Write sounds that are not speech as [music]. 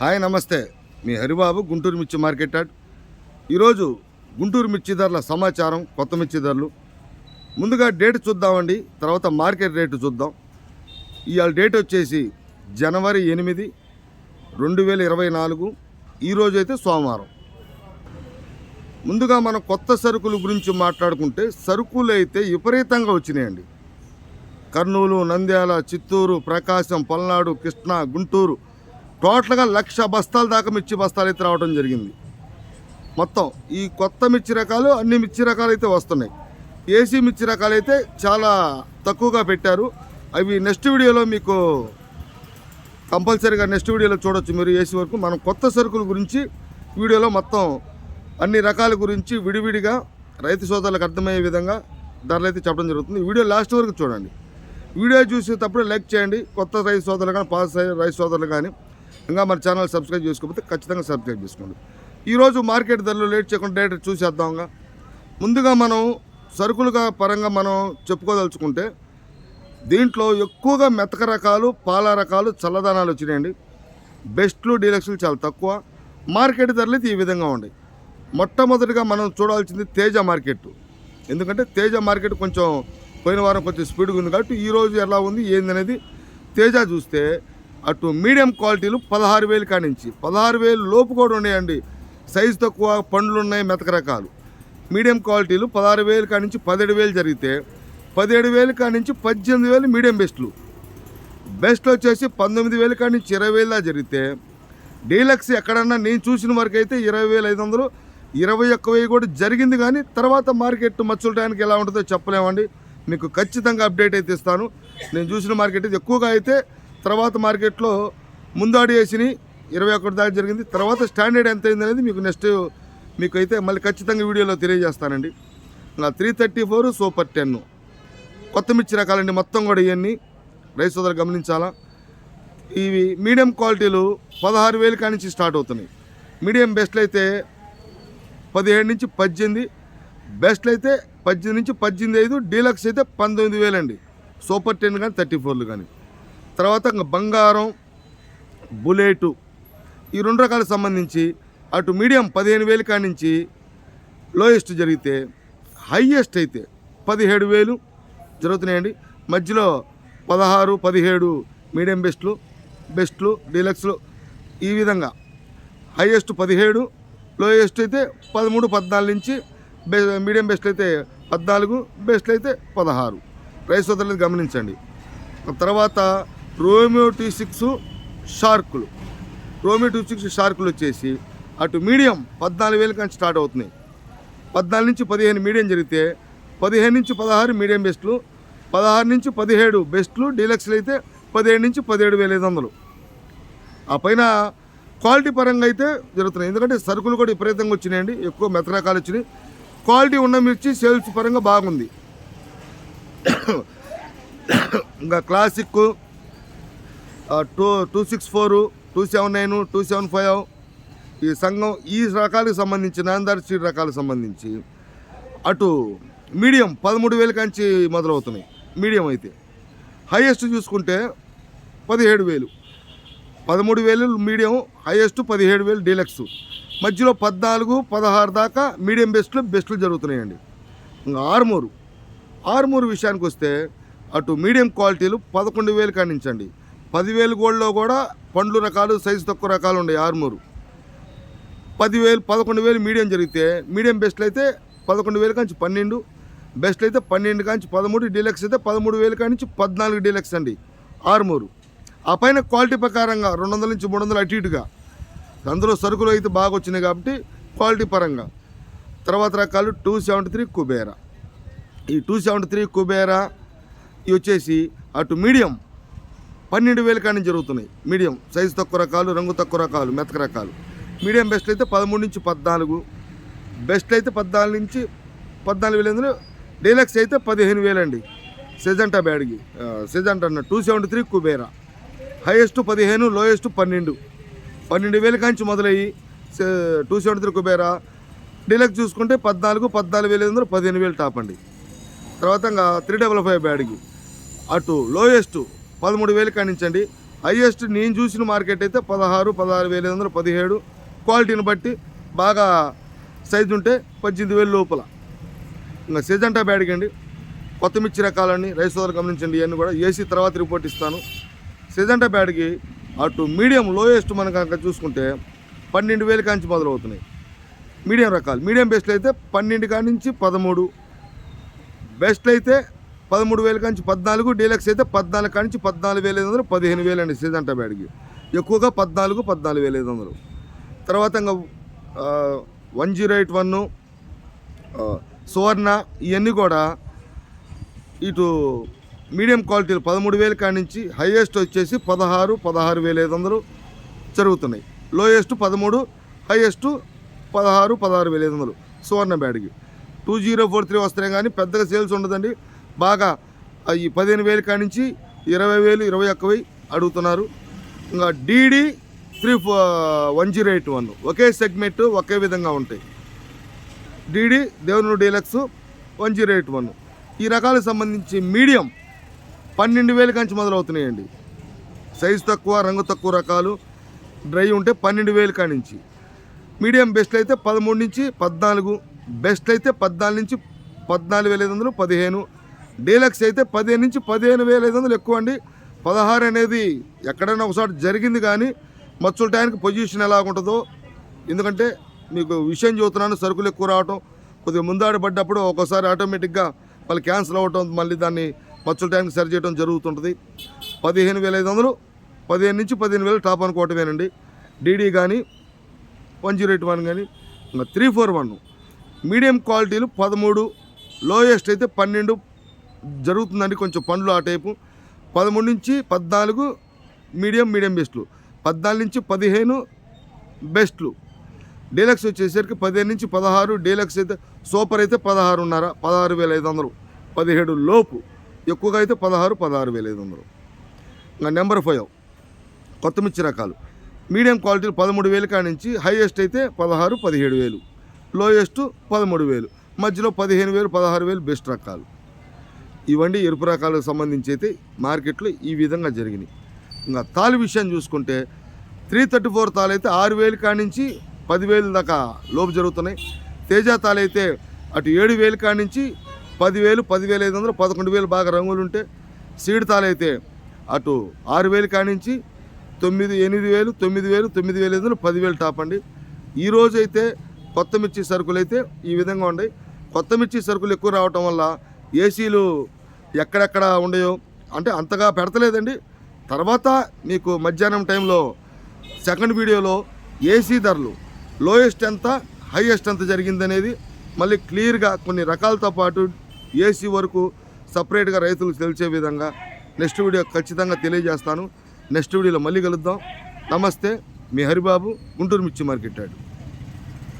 Hi నమస్తే. మీ హరిబాబు గుంటూరు మిర్చి market yard. ఈరోజు గుంటూరు మిర్చి ధరల సమాచారం కొత్త మిర్చి ధరలు. ముందుగా డేట్ చూద్దామండి తర్వాత మార్కెట్ రేటు చూద్దాం. ఇవాళ డేట్ వచ్చేసి జనవరి ఎనిమిది రెండు వేల ఇరవై నాలుగు. ఈరోజు అయితే సోమవారం. ముందుగా మనం కొత్త సరుకుల గురించి మాట్లాడుకుంటే సరుకులు అయితే విపరీతంగా వచ్చినాయండి. కర్నూలు నంద్యాల చిత్తూరు ప్రకాశం పల్నాడు కృష్ణా గుంటూరు టోటల్గా లక్ష బస్తాల దాకా మిర్చి బస్తాలు అయితే రావడం జరిగింది. మొత్తం ఈ కొత్త మిర్చి రకాలు అన్ని మిర్చి రకాలు అయితే వస్తున్నాయి. ఏసీ మిర్చి రకాలు అయితే చాలా తక్కువగా పెట్టారు. అవి నెక్స్ట్ వీడియోలో మీకు కంపల్సరీగా నెక్స్ట్ వీడియోలో చూడొచ్చు మీరు ఏసీ వరకు. మనం కొత్త సరుకుల గురించి వీడియోలో మొత్తం అన్ని రకాల గురించి విడివిడిగా రైతు సోదరులకు అర్థమయ్యే విధంగా ధరలు అయితే చెప్పడం జరుగుతుంది. వీడియో లాస్ట్ వరకు చూడండి. వీడియో చూసేటప్పుడు లైక్ చేయండి. కొత్త రైతు సోదరులు కానీ పాత రైతు సోదరులు కానీ ఇంకా మన ఛానల్ సబ్స్క్రైబ్ చేసుకోకపోతే ఖచ్చితంగా సబ్స్క్రైబ్ చేసుకోండి. ఈరోజు మార్కెట్ ధరలు లేట్ చేయకుండా డైరెక్ట్ చూసేద్దాంగా ముందుగా మనం సరుకులుగా పరంగా మనం చెప్పుకోదలుచుకుంటే దీంట్లో ఎక్కువగా మెతక రకాలు పాల రకాలు చల్లదానాలు వచ్చినాయండి. బెస్ట్లు డీలక్స్లు చాలా తక్కువ. మార్కెట్ ధరలు అయితే ఈ విధంగా ఉన్నాయి. మొట్టమొదటిగా మనం చూడాల్సింది తేజ మార్కెట్ ఎందుకంటే తేజ మార్కెట్ కొంచెం పోయిన వారం కొంచెం స్పీడ్గా ఉంది కాబట్టి ఈ రోజు ఎలా ఉంది ఏందనేది తేజ చూస్తే అటు మీడియం క్వాలిటీలు పదహారు వేలు కానించి పదహారు వేలు లోపు కూడా ఉన్నాయండి. సైజు తక్కువ పండ్లు ఉన్నాయి మెతక రకాలు. మీడియం క్వాలిటీలు పదహారు వేలు కానించి పదిహేడు వేలు జరిగితే పదిహేడు వేలు కానించి పద్దెనిమిది వేలు మీడియం బెస్ట్లు. బెస్ట్ వచ్చేసి పంతొమ్మిది వేలు కానించి ఇరవై వేల జరిగితే డీలక్స్ ఎక్కడన్నా నేను చూసిన వరకు అయితే ఇరవై వేల ఐదు వందలు ఇరవై ఒక్క వెయ్యి కూడా జరిగింది కానీ తర్వాత మార్కెట్ మచ్చుల టైంకి ఎలా ఉంటుందో చెప్పలేమండి. మీకు ఖచ్చితంగా అప్డేట్ అయితే ఇస్తాను. నేను చూసిన మార్కెట్ అయితే ఎక్కువగా అయితే తర్వాత మార్కెట్లో ముందాడి వేసినాయి. ఇరవై ఒకటి దాకా జరిగింది. తర్వాత స్టాండర్డ్ ఎంత అయింది అనేది మీకు నెక్స్ట్ మీకు అయితే మళ్ళీ ఖచ్చితంగా వీడియోలో తెలియజేస్తానండి. నా three thirty four super ten. కొత్త మిర్చి రకాలండి మొత్తం కూడా ఇవన్నీ. రైస్ సోదరు గమనించాలా? ఇవి మీడియం క్వాలిటీలు పదహారు వేలు కానించి స్టార్ట్ అవుతున్నాయి. మీడియం బెస్ట్లు అయితే పదిహేడు నుంచి పద్దెనిమిది. బెస్ట్లు అయితే పద్దెనిమిది నుంచి పద్దెనిమిది ఐదు. డీలక్స్ అయితే పంతొమ్మిది వేలండి. సూపర్ టెన్ కానీ థర్టీ ఫోర్లు కానీ. తర్వాత ఇంకా బంగారం బుల్లెటు ఈ రెండు రకాలకు సంబంధించి అటు మీడియం పదిహేను వేలు కానించి లోయెస్ట్ జరిగితే హయ్యెస్ట్ అయితే పదిహేడు వేలు జరుగుతున్నాయండి. మధ్యలో పదహారు పదిహేడు మీడియం బెస్ట్లు బెస్ట్లు డీలక్స్లు ఈ విధంగా హైయెస్ట్ పదిహేడు లోయెస్ట్ అయితే పదమూడు పద్నాలుగు నుంచి బె మీడియం బెస్ట్లు అయితే పద్నాలుగు బెస్ట్లు అయితే పదహారు. రైస్ వదలలేదు గమనించండి. తర్వాత రోమియో టీ సిక్స్ షార్కులు. రోమియో టీ సిక్స్ షార్కులు వచ్చేసి అటు మీడియం పద్నాలుగు వేల కానీ స్టార్ట్ అవుతున్నాయి. పద్నాలుగు నుంచి పదిహేను మీడియం జరిగితే పదిహేను నుంచి పదహారు మీడియం బెస్ట్లు పదహారు నుంచి పదిహేడు బెస్ట్లు డీలక్స్లు అయితే పదిహేడు నుంచి పదిహేడు వేల ఐదు వందలు. ఆ పైన క్వాలిటీ పరంగా అయితే జరుగుతున్నాయి. ఎందుకంటే సరుకులు కూడా విపరీతంగా వచ్చినాయండి. ఎక్కువ మెత్త రకాలు వచ్చినాయి. క్వాలిటీ ఉన్న మిర్చి సేల్స్ పరంగా బాగుంది. [coughs] ఇంకా classic two two six four two seven nine two seven five. ఈ సంఘం ఈ రకాలకు సంబంధించి నాందార్ స్ట్రీట్ రకాలకు సంబంధించి అటు మీడియం పదమూడు వేల కంచి మొదలవుతున్నాయి. మీడియం అయితే. హైయెస్ట్ చూసుకుంటే పదిహేడు వేలు. పదమూడు వేలు మీడియం హైయెస్ట్ పదిహేడు వేలు డీలక్స్. మధ్యలో పద్నాలుగు పదహారు దాకా మీడియం బెస్ట్లు బెస్ట్లు జరుగుతున్నాయండి. ఇంకా ఆర్మూరు. ఆర్మూరు విషయానికి వస్తే అటు మీడియం క్వాలిటీలు పదకొండు వేలు కానించండి. పదివేలు గోల్డ్లో కూడా పండ్లు రకాలు సైజు తక్కువ రకాలు ఉన్నాయి ఆర్మూరు. పదివేలు పదకొండు వేలు మీడియం జరిగితే మీడియం బెస్ట్లు అయితే పదకొండు వేలు కాంచి పన్నెండు బెస్ట్ అయితే పన్నెండు కాంచి పదమూడు డీలక్స్ అయితే పదమూడు వేలు కానించి పద్నాలుగు డీలక్స్ అండి ఆరుమూరు. ఆ పైన క్వాలిటీ ప్రకారంగా రెండు వందల నుంచి మూడు వందలు అటు ఇటుగా. అందులో సరుకులు అయితే బాగా వచ్చినాయి కాబట్టి క్వాలిటీ పరంగా. తర్వాత రకాలు టూ సెవెంటీ త్రీ కుబేరా. ఈ టూ సెవెంటీ త్రీ కుబేరా ఇవి వచ్చేసి అటు మీడియం పన్నెండు వేల కాని జరుగుతున్నాయి. మీడియం సైజు తక్కువ రకాలు రంగు తక్కువ రకాలు మెతక రకాలు. మీడియం బెస్ట్ అయితే పదమూడు నుంచి పద్నాలుగు. బెస్ట్ అయితే పద్నాలుగు నుంచి పద్నాలుగు వేలు ఎందులో డీలక్స్ అయితే పదిహేను వేలండి. సెజంటా బ్యాడ్కి సెజంటా అన్న two seventy three Kubera. Highest పదిహేను లోయెస్ట్ పన్నెండు. పన్నెండు వేల కాంచి మొదలయ్యి two seventy three Kubera. Deluxe చూసుకుంటే పద్నాలుగు పద్నాలుగు వేల ఐదు పదిహేను వేలు టాప్ అండి. తర్వాత త్రీ డబల్ ఫైవ్ బ్యాడ్కి. అటు లోయెస్ట్ పదమూడు వేలు కానించండి. హైయెస్ట్ నేను చూసిన మార్కెట్ అయితే పదహారు పదహారు వేల ఐదు వందలు పదిహేడు. క్వాలిటీని బట్టి బాగా సైజు ఉంటే పద్దెనిమిది వేలు లోపల. ఇంకా సిజంటా బ్యాడ్కి అండి. కొత్త మిర్చి రకాలన్నీ రైస్ సోదరు గమనించండి ఇవన్నీ కూడా ఏసీ తర్వాత రిపోర్ట్ ఇస్తాను. సిజంటా బ్యాడ్కి అటు మీడియం లోయెస్ట్ మనం కనుక చూసుకుంటే పన్నెండు వేల కాంచి మొదలవుతున్నాయి. మీడియం రకాలు. మీడియం బెస్ట్లు అయితే పన్నెండు కాడి నుంచి పదమూడు. బెస్ట్లు అయితే పదమూడు వేల కాంచి పద్నాలుగు డీలక్స్ అయితే పద్నాలుగు కాంచి పద్నాలుగు వేల ఐదు వందలు పదిహేను వేలు అండి సిజంటా బ్యాడ్కి. ఎక్కువగా పద్నాలుగు పద్నాలుగు వేల ఐదు వందలు. తర్వాత ఇంకా one zero eight one Suvarna ఇవన్నీ కూడా ఇటు మీడియం క్వాలిటీలు పదమూడు వేల కాడి నుంచి హైయెస్ట్ వచ్చేసి పదహారు పదహారు వేల ఐదు వందలు జరుగుతున్నాయి. లోయెస్ట్ పదమూడు హైయెస్ట్ పదహారు పదహారు వేల ఐదు వందలు సువర్ణ బ్యాడ్కి. టూ జీరో ఫోర్ త్రీ వస్తున్నాయి కానీ పెద్దగా సేల్స్ ఉండదండి. బాగా ఈ పదిహేను వేల కాడి నుంచి ఇరవై వేలు ఇరవై ఒక్క వెయ్యి అడుగుతున్నారు. ఇంకా DD three four one zero eight one. ఒకే సెగ్మెంట్ ఒకే విధంగా ఉంటాయి. డీడీ దేవుని deluxe one zero eight one. ఈ రకాలకు సంబంధించి మీడియం పన్నెండు వేల కంచి మొదలవుతున్నాయండి. సైజు తక్కువ రంగు తక్కువ రకాలు డ్రై ఉంటే పన్నెండు వేల కానించి మీడియం బెస్ట్ అయితే పదమూడు నుంచి పద్నాలుగు బెస్ట్ అయితే పద్నాలుగు నుంచి పద్నాలుగు వేల ఐదు వందలు పదిహేను డీలక్స్ అయితే పదిహేను నుంచి పదిహేను వేల ఐదు వందలు ఎక్కువ అండి. పదహారు అనేది ఎక్కడైనా ఒకసారి జరిగింది కానీ మచ్చుల టైంకి పొజిషన్ ఎలా ఉంటుందో ఎందుకంటే మీకు విషయం చూస్తున్నాను సరుకులు ఎక్కువ రావటం కొద్దిగా ముందాడి పడ్డప్పుడు ఒక్కోసారి ఆటోమేటిక్గా మళ్ళీ క్యాన్సిల్ అవ్వటం మళ్ళీ దాన్ని మచ్చుల టైంకి సరి చేయడం జరుగుతుంటుంది. పదిహేను వేల ఐదు వందలు పదిహేను నుంచి పదిహేను వేలు టాప్ అనుకోవటమేనండి. డీడీ కానీ వన్ జీరో ఎయిట్ వన్ కానీ ఇంకా త్రీ ఫోర్ వన్. మీడియం క్వాలిటీలు పదమూడు లోయెస్ట్ అయితే పన్నెండు జరుగుతుందండి కొంచెం పండ్లు ఆ టైపు. పదమూడు నుంచి పద్నాలుగు మీడియం మీడియం బెస్ట్లు. పద్నాలుగు నుంచి పదిహేను బెస్ట్లు. డీలక్స్ వచ్చేసరికి పదిహేను నుంచి పదహారు డీలక్స్ అయితే సూపర్ అయితే పదహారున్నర పదహారు వేల ఐదు వందలు. పదిహేడు లోపు. ఎక్కువగా అయితే పదహారు పదహారు వేల ఐదు వందలు. ఇంకా నెంబర్ ఫైవ్. కొత్త మిర్చి రకాలు. మీడియం క్వాలిటీలు పదమూడు వేలు కాడి నుంచి హైయెస్ట్ అయితే పదహారు పదిహేడు వేలు. లోయెస్ట్ పదమూడు వేలు. మధ్యలో పదిహేను వేలు పదహారు వేలు బెస్ట్ రకాలు. ఇవన్నీ ఎరుపు రకాలకు సంబంధించి అయితే మార్కెట్లో ఈ విధంగా జరిగినాయి. ఇంకా తాలు విషయం చూసుకుంటే త్రీ థర్టీ ఫోర్ తాలు అయితే ఆరు వేలు కానించి పదివేలు దాకా లోపు జరుగుతున్నాయి. తేజ తాలు అయితే అటు ఏడు వేలు కానించి నుంచి పదివేలు పదివేల ఐదు వందలు పదకొండు వేలు బాగా రంగులు ఉంటే సీడ్ తాలు అయితే అటు ఆరు వేలు కానించి తొమ్మిది ఎనిమిది వేలు తొమ్మిది వేలు తొమ్మిది వేల ఐదు వందలు పదివేలు టాప్ అండి. ఈ అయితే కొత్త మిర్చి సరుకులు అయితే ఈ విధంగా ఉన్నాయి. కొత్త మిర్చి సరుకులు ఎక్కువ రావటం వల్ల ఏసీలు ఎక్కడెక్కడ ఉండయో. అంటే అంతగా పెడతలేదండి. తర్వాత మీకు మధ్యాహ్నం టైంలో సెకండ్ వీడియోలో ఏసీ ధరలు లోయెస్ట్ ఎంత హైయెస్ట్ ఎంత జరిగిందనేది మళ్ళీ క్లియర్గా కొన్ని రకాలతో పాటు ఏసీ వరకు సపరేట్గా రైతులకు తెలిసే విధంగా నెక్స్ట్ వీడియో ఖచ్చితంగా తెలియజేస్తాను. నెక్స్ట్ వీడియోలో మళ్ళీ కలుద్దాం. నమస్తే మీ హరిబాబు గుంటూరు మిర్చి మార్కెట్